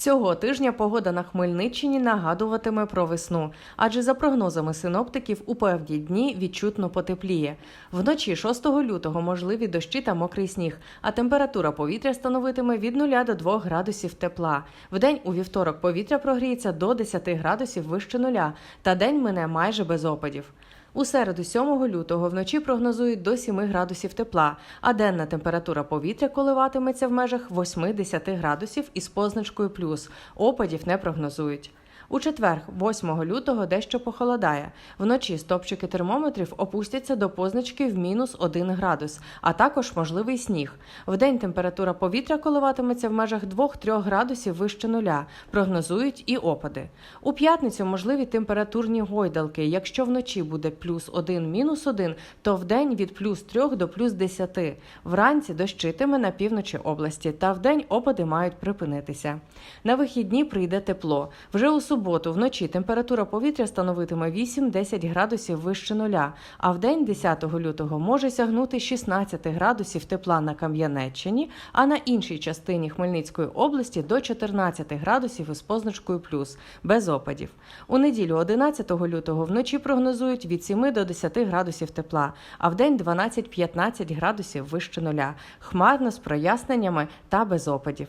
Цього тижня погода на Хмельниччині нагадуватиме про весну, адже за прогнозами синоптиків у певні дні відчутно потепліє. Вночі 6 лютого можливі дощі та мокрий сніг, а температура повітря становитиме від 0 до 2 градусів тепла. Вдень у вівторок повітря прогріється до 10 градусів вище нуля, та день мине майже без опадів. У середу 7 лютого вночі прогнозують до 7 градусів тепла, а денна температура повітря коливатиметься в межах 8-10 градусів із позначкою плюс. Опадів не прогнозують. У четвер, 8 лютого, дещо похолодає. Вночі стопчики термометрів опустяться до позначки в мінус 1 градус, а також можливий сніг. Вдень температура повітря коливатиметься в межах 2-3 градусів вище нуля. Прогнозують і опади. У п'ятницю можливі температурні гойдалки. Якщо вночі буде плюс 1, мінус 1, то вдень від плюс 3 до плюс 10. Вранці дощитиме на півночі області, та вдень опади мають припинитися. На вихідні прийде тепло. Вже у суботу вночі температура повітря становитиме 8-10 градусів вище нуля, а в день 10 лютого може сягнути 16 градусів тепла на Кам'янеччині, а на іншій частині Хмельницької області до 14 градусів із позначкою плюс, без опадів. У неділю 11 лютого вночі прогнозують від 7 до 10 градусів тепла, а в день 12-15 градусів вище нуля, хмарно з проясненнями та без опадів.